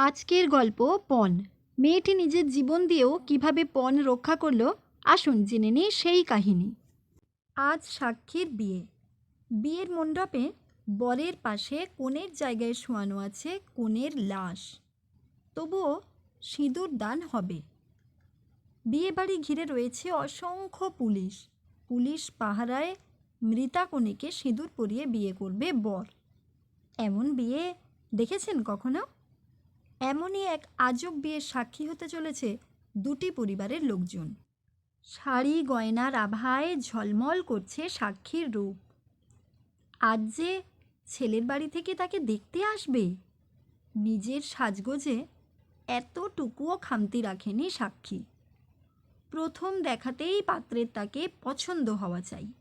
আজকের গল্প পণ। মেয়েটি নিজের জীবন দিয়েও কীভাবে পণ রক্ষা করল, আসুন জেনে নিই সেই কাহিনী। আজ সাক্ষীর বিয়ে। বিয়ের মণ্ডপে বরের পাশে কনের জায়গায় শোয়ানো আছে কনের লাশ। তবুও সিঁদুর দান হবে। বিয়ে বাড়ি ঘিরে রয়েছে অসংখ্য পুলিশ। পুলিশ পাহারায় মৃতা কনেকে সিঁদুর পরিয়ে বিয়ে করবে বর। এমন বিয়ে দেখেছেন কখনো? এমনই এক আজব বিয়ের সাক্ষী হতে চলেছে দুটি পরিবারের লোকজন। শাড়ি, গয়নার আভায় ঝলমল করছে সাক্ষীর রূপ। আজ যে ছেলের বাড়ি থেকে তাকে দেখতে আসবে? নিজের সাজগোজে এতটুকুও খামতি রাখেনি সাক্ষী। প্রথম দেখাতেই পাত্রের তাকে পছন্দ হওয়া চাই।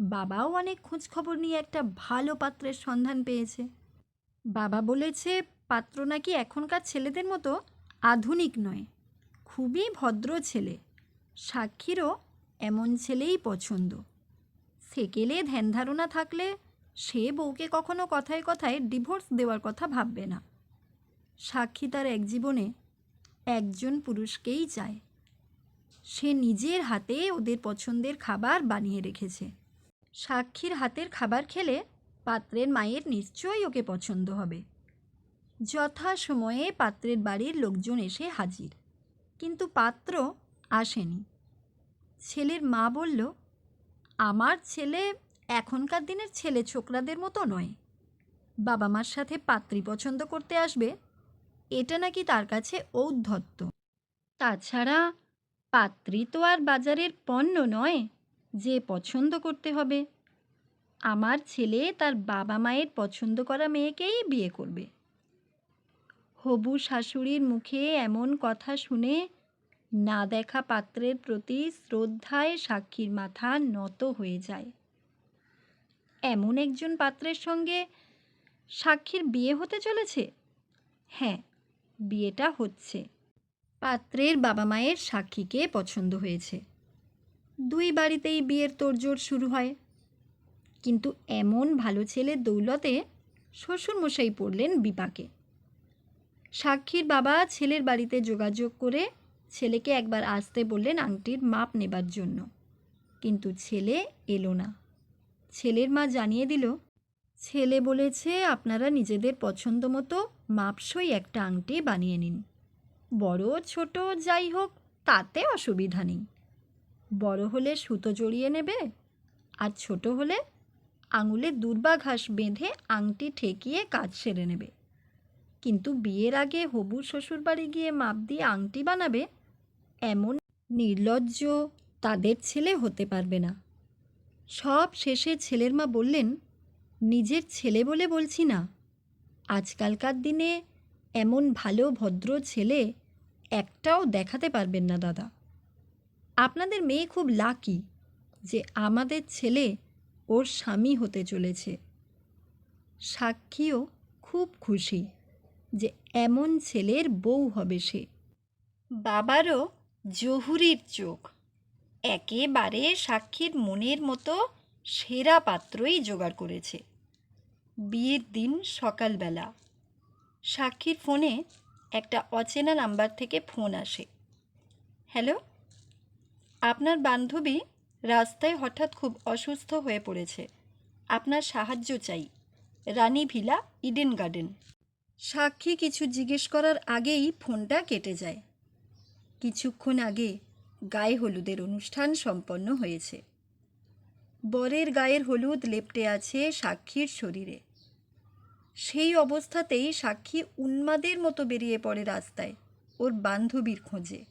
বাবাও অনেক খোঁজখবর নিয়ে একটা ভালো পাত্রের সন্ধান পেয়েছে। বাবা বলেছে পাত্র নাকি এখনকার ছেলেদের মতো আধুনিক নয়, খুবই ভদ্র ছেলে। সাক্ষীরও এমন ছেলেই পছন্দ। সেকেলে ধ্যান ধারণা থাকলে সে বউকে কখনো কথায় কথায় ডিভোর্স দেওয়ার কথা ভাববে না। সাক্ষী তার এক জীবনে একজন পুরুষকেই চায়। সে নিজের হাতে ওদের পছন্দের খাবার বানিয়ে রেখেছে। সাক্ষীর হাতের খাবার খেলে পাত্রের মায়ের নিশ্চয়ই ওকে পছন্দ হবে। যথা সময়ে পাত্রের বাড়ির লোকজন এসে হাজির। কিন্তু পাত্র আসেনি। ছেলের মা বলল, আমার ছেলে এখনকার দিনের ছেলে ছোকরাদের মতো নয়। বাবা মার সাথে পাত্রী পছন্দ করতে আসবে, এটা নাকি তার কাছে ঔদ্ধত্য। তাছাড়া পাত্রী তো আর বাজারের পণ্য নয়, যে পছন্দ করতে হবে। আমার ছেলে তার বাবা মায়ের পছন্দ করা মেয়েকেই বিয়ে করবে। হবু শাশুড়ির মুখে এমন কথা শুনে না দেখা পাত্রের প্রতি শ্রদ্ধায় সাক্ষীর মাথা নত হয়ে যায়। এমন একজন পাত্রের সঙ্গে সাক্ষীর বিয়ে হতে চলেছে? হ্যাঁ বিয়েটা হচ্ছে। পাত্রের বাবা মায়ের সাক্ষীকে পছন্দ হয়েছে। দুই বাড়িতেই বিয়ের তোড়জোড় শুরু হয়। কিন্তু এমন ভালো ছেলে দৌলতে শ্বশুরমশাই পড়লেন বিপাকে। সাক্ষীর বাবা ছেলের বাড়িতে যোগাযোগ করে ছেলেকে একবার আসতে বললেন আংটির মাপ নেবার জন্য। কিন্তু ছেলে এলো না। ছেলের মা জানিয়ে দিল, ছেলে বলেছে আপনারা নিজেদের পছন্দ মতো মাপসই একটা আংটি বানিয়ে নিন। বড় ছোট যাই হোক, তাতে অসুবিধা নেই। বড় হলে সুতো জড়িয়ে নেবে আর ছোট হলে আঙুলে দুর্বাঘাস বেঁধে আংটি ঠেকিয়ে কাজ সেরে নেবে। কিন্তু বিয়ের আগে হবু শ্বশুরবাড়ি গিয়ে মাপ দিয়ে আংটি বানাবে, এমন নির্লজ্জ তাদের ছেলে হতে পারবে না। সব শেষে ছেলের মা বললেন, নিজের ছেলে বলে বলছি না। আজকালকার দিনে এমন ভালো, ভদ্র ছেলে একটাও দেখাতে পারবেন না দাদা। আপনাদের মেয়ে খুব লাকি যে আমাদের ছেলে ওর স্বামী হতে চলেছে। সাক্ষীও খুব খুশি। যে এমন ছেলের বউ হবে সে। বাবারও জহুরির চোখ। একেবারে সাক্ষীর মনের মতো সেরা পাত্রই জোগাড় করেছে। বিয়ের দিন সকালবেলা। সাক্ষীর ফোনে একটা অচেনা নাম্বার থেকে ফোন আসে। হ্যালো? আপনার বান্ধবী রাস্তায় হঠাৎ খুব অসুস্থ হয়ে পড়েছে। আপনার সাহায্য চাই। Rani villa Eden garden. সাক্ষী কিছু জিজ্ঞেস করার আগেই ফোনটা কেটে যায়। কিছুক্ষণ আগে গায়ে হলুদের অনুষ্ঠান সম্পন্ন হয়েছে। বরের গায়ের হলুদ লেপটে আছে সাক্ষীর শরীরে। সেই অবস্থাতেই সাক্ষী উন্মাদের মতো বেরিয়ে পড়ে রাস্তায় ওর বান্ধবীর খোঁজে।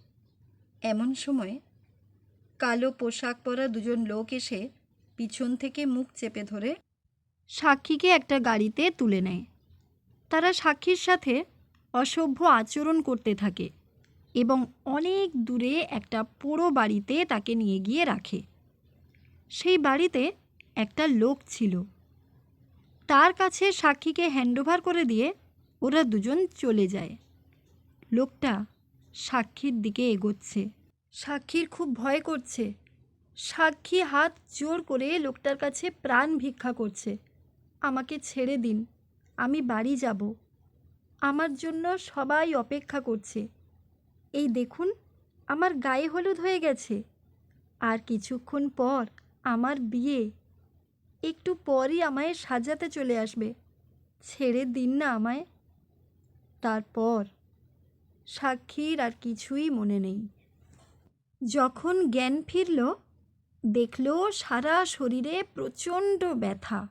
এমন সময় কালো পোশাক পরা দুজন লোক এসে পিছন থেকে মুখ চেপে ধরে সাক্ষীকে একটা গাড়িতে তুলে নেয়। তারা সাক্ষীর সাথে অসভ্য আচরণ করতে থাকে এবং অনেক দূরে একটা পোড়ো বাড়িতে তাকে নিয়ে গিয়ে রাখে। সেই বাড়িতে একটা লোক ছিল। তার কাছে সাক্ষীকে হ্যান্ডওভার করে দিয়ে ওরা দুজন চলে যায়। লোকটা সাক্ষীর দিকে এগোচ্ছে। সাক্ষীর খুব ভয় করছে। সাক্ষী হাত জোর করে লোকটার কাছে প্রাণ ভিক্ষা করছে। আমাকে ছেড়ে দিন। আমি বাড়ি যাব। আমার জন্য সবাই অপেক্ষা করছে। এই দেখুন, আমার গায়ে হলুদ হয়ে গেছে। আর কিছুক্ষণ পর আমার বিয়ে। একটু পরই আমায় সাজাতে চলে আসবে। ছেড়ে দিন না আমায়। তারপর সাক্ষীর আর কিছুই মনে নেই। যখন জ্ঞান ফিরল, দেখল সারা শরীরে প্রচণ্ড ব্যথা।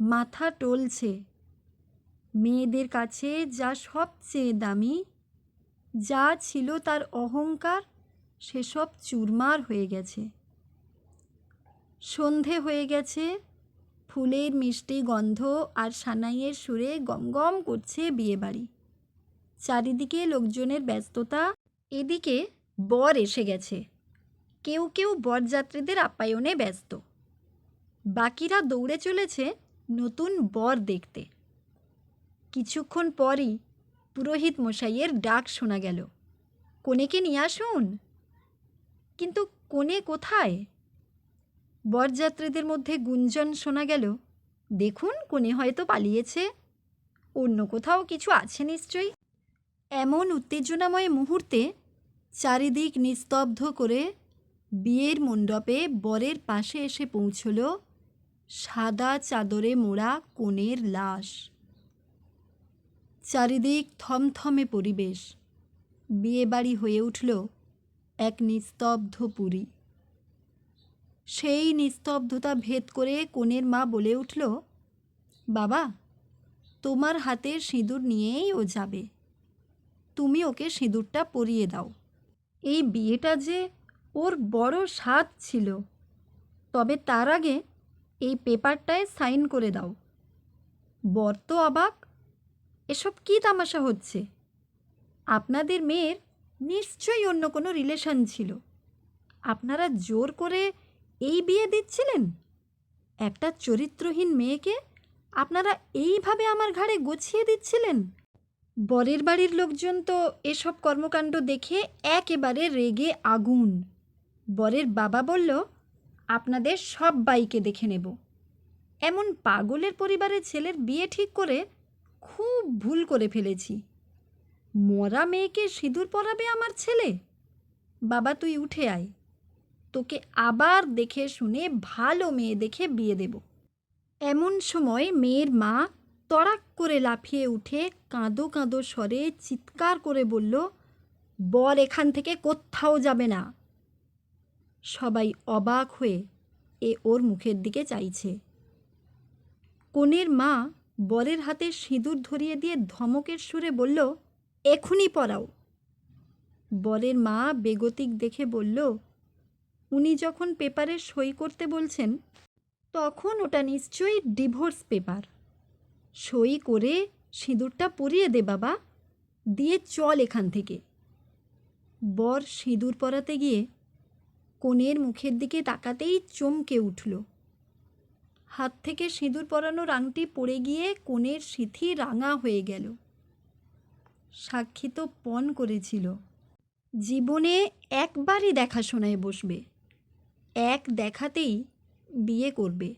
মাথা টলছে। মেয়েদের কাছে যা সবচেয়ে দামি, যা ছিল তার অহংকার, সেসব চুরমার হয়ে গেছে। সন্ধে হয়ে গেছে, ফুলের মিষ্টি গন্ধ আর সানাইয়ের সুরে গমগম করছে বিয়েবাড়ি। চারিদিকে লোকজনের ব্যস্ততা, এদিকে বর এসে গেছে। কেউ কেউ বরযাত্রীদের আপ্যায়নে ব্যস্ত। বাকিরা দৌড়ে চলেছে নতুন বর দেখতে। কিছুক্ষণ পরই পুরোহিত মশাইয়ের ডাক শোনা গেল। কনেকে নিয়ে আসুন? কিন্তু কোণে কোথায়? বরযাত্রীদের মধ্যে গুঞ্জন শোনা গেল। দেখুন কোণে হয়তো পালিয়েছে। অন্য কোথাও কিছু আছে নিশ্চয়ই? এমন উত্তেজনাময় মুহূর্তে চারিদিক নিস্তব্ধ করে বিয়ের মণ্ডপে বরের পাশে এসে পৌঁছল সাদা চাদরে মোড়া কনের লাশ। চারিদিক থমথমে পরিবেশ। বিয়েবাড়ি হয়ে উঠল এক নিস্তব্ধ পুরী। সেই নিস্তব্ধতা ভেদ করে কনের মা বলে উঠল, বাবা, তোমার হাতের সিঁদুর নিয়েই ও যাবে। তুমি ওকে সিঁদুরটা পরিয়ে দাও। এই বিয়েটা যে ওর বড় স্বাদ ছিল, তবে তার আগে এই পেপারটায় সাইন করে দাও। বর তো অবাক এসব কী তামাশা হচ্ছে? আপনাদের মেয়ের নিশ্চয়ই অন্য কোনো রিলেশন ছিল। আপনারা জোর করে এই বিয়ে দিচ্ছিলেন? একটা চরিত্রহীন মেয়েকে আপনারা এইভাবে আমার ঘাড়ে গছিয়ে দিচ্ছিলেন? বরের বাড়ির লোকজন তো এসব কর্মকাণ্ড দেখে একেবারে রেগে আগুন। বরের বাবা বলল, আপনাদের সব বাইকে দেখে নেব। এমন পাগলের পরিবারের ছেলের বিয়ে ঠিক করে খুব ভুল করে ফেলেছি। মরা মেয়েকে সিঁদুর পরাবে আমার ছেলে? বাবা, তুই উঠে আয়। তোকে আবার দেখে শুনে ভালো মেয়ে দেখে বিয়ে দেব। এমন সময় মেয়ের মা তড়াক করে লাফিয়ে উঠে কাঁদো কাঁদো স্বরে চিৎকার করে বলল বর এখান থেকে কোথাও যাবে না। সবাই অবাক হয়ে এ ওর মুখের দিকে চাইছে। কনের মা বরের হাতে সিঁদুর ধরিয়ে দিয়ে ধমকের সুরে বলল এখনই পরাও বরের মা বেগতিক দেখে বলল, উনি যখন পেপারে সই করতে বলছেন, তখন ওটা নিশ্চয়ই ডিভোর্স পেপার। সই করে সিঁদুরটা পরিয়ে দে বাবা, দিয়ে চল এখান থেকে। বর সিঁদুর পরাতে গিয়ে কনের মুখের দিকে তাকাতেই চমকে উঠল। হাত থেকে সিঁদুর পরানোর আংটি পড়ে গিয়ে কনের সিথি রাঙা হয়ে গেল। সাক্ষী তো পণ করেছিল। জীবনে একবারই দেখাশোনায় বসবে। এক দেখাতেই বিয়ে করবে।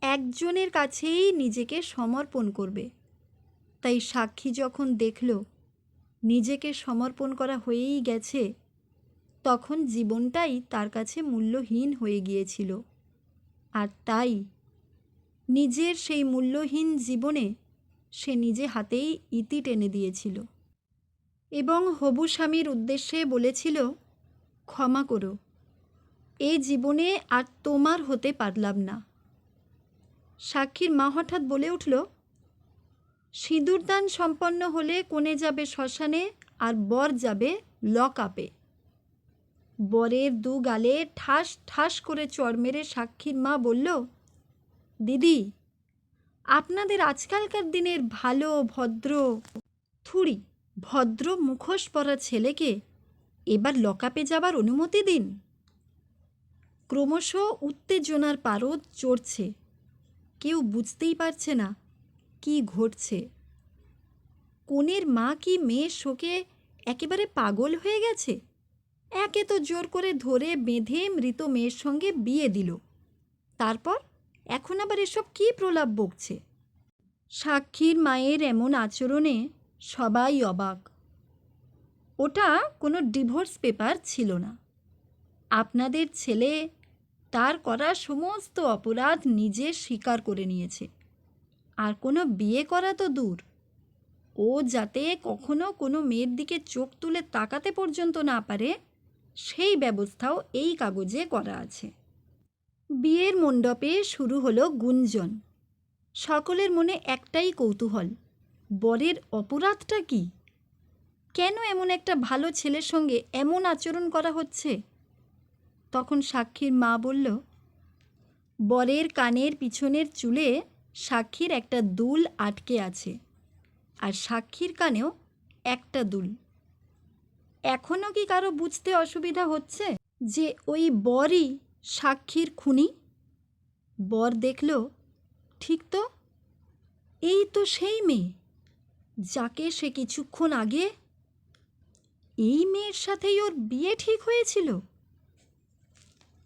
একজনের কাছেই নিজেকে সমর্পণ করবে। তাই সাক্ষী যখন দেখল নিজেকে সমর্পণ করা হয়েই গেছে, তখন জীবনটাই তার কাছে মূল্যহীন হয়ে গিয়েছিল। আর তাই নিজের সেই মূল্যহীন জীবনে সে নিজে হাতেই ইতি টেনে দিয়েছিল। এবং হবু স্বামীর উদ্দেশ্যে বলেছিল, ক্ষমা করো এই জীবনে আর তোমার হতে পারলাম না। সাক্ষীর মা হঠাৎ বলে উঠল, সিঁদুরদান সম্পন্ন হলে কোণে যাবে শ্মশানে আর বর যাবে লক আপে বরের দু গালে ঠাস ঠাস করে চড় মেরে সাক্ষীর মা বলল, দিদি, আপনাদের আজকালকার দিনের ভালো, ভদ্র থুড়ি, ভদ্র মুখোশ পরা ছেলেকে এবার লকাপে যাবার অনুমতি দিন। ক্রমশ উত্তেজনার পারদ চড়ছে। কেউ বুঝতেই পারছে না কি ঘটছে। কনের মা কি মেয়ে শোকে একেবারে পাগল হয়ে গেছে? একে তো জোর করে ধরে বেঁধে মৃত মেয়ের সঙ্গে বিয়ে দিল। তারপর? এখন আবার এসব কী প্রলাপ বকছে? সাক্ষীর মায়ের এমন আচরণে সবাই অবাক। ওটা কোনো ডিভোর্স পেপার ছিল না। আপনাদের ছেলে তার করা সমস্ত অপরাধ নিজে স্বীকার করে নিয়েছে। আর কোনো বিয়ে করা তো দূর। ও যাতে কখনো কোনো মেয়ের দিকে চোখ তুলে তাকাতে পর্যন্ত না পারে সেই ব্যবস্থাও এই কাগজে করা আছে। বিয়ের মণ্ডপে শুরু হলো গুঞ্জন। সকলের মনে একটাই কৌতূহল, বরের অপরাধটা কি? কেন এমন একটা ভালো ছেলের সঙ্গে এমন আচরণ করা হচ্ছে? তখন সাক্ষীর মা বলল, বরের কানের পিছনের চুলে সাক্ষীর একটা দুল আটকে আছে, আর সাক্ষীর কানেও একটা দুল। এখনও কি কারও বুঝতে অসুবিধা হচ্ছে? যে ওই বরই সাক্ষীর খুনি? বর দেখল, ঠিক তো? এই তো সেই মেয়ে। যাকে সে কিছুক্ষণ আগে এই মেয়ের সাথেই ওর বিয়ে ঠিক হয়েছিল।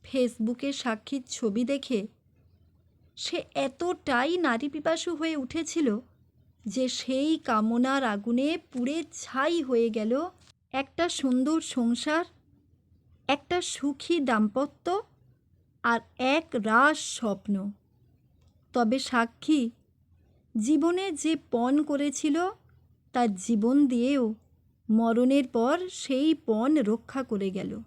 ফেসবুকে সাক্ষীর ছবি দেখে সে এতটাই নারী পিপাসু হয়ে উঠেছিল যে সেই কামনার আগুনে পুড়ে ছাই হয়ে গেল একটা সুন্দর সংসার, একটা সুখী দাম্পত্য আর এক রাস স্বপ্ন। তবে সাক্ষী, জীবনে যে পণ করেছিল, তার জীবন দিয়েও মরণের পর সেই পণ রক্ষা করে গেল।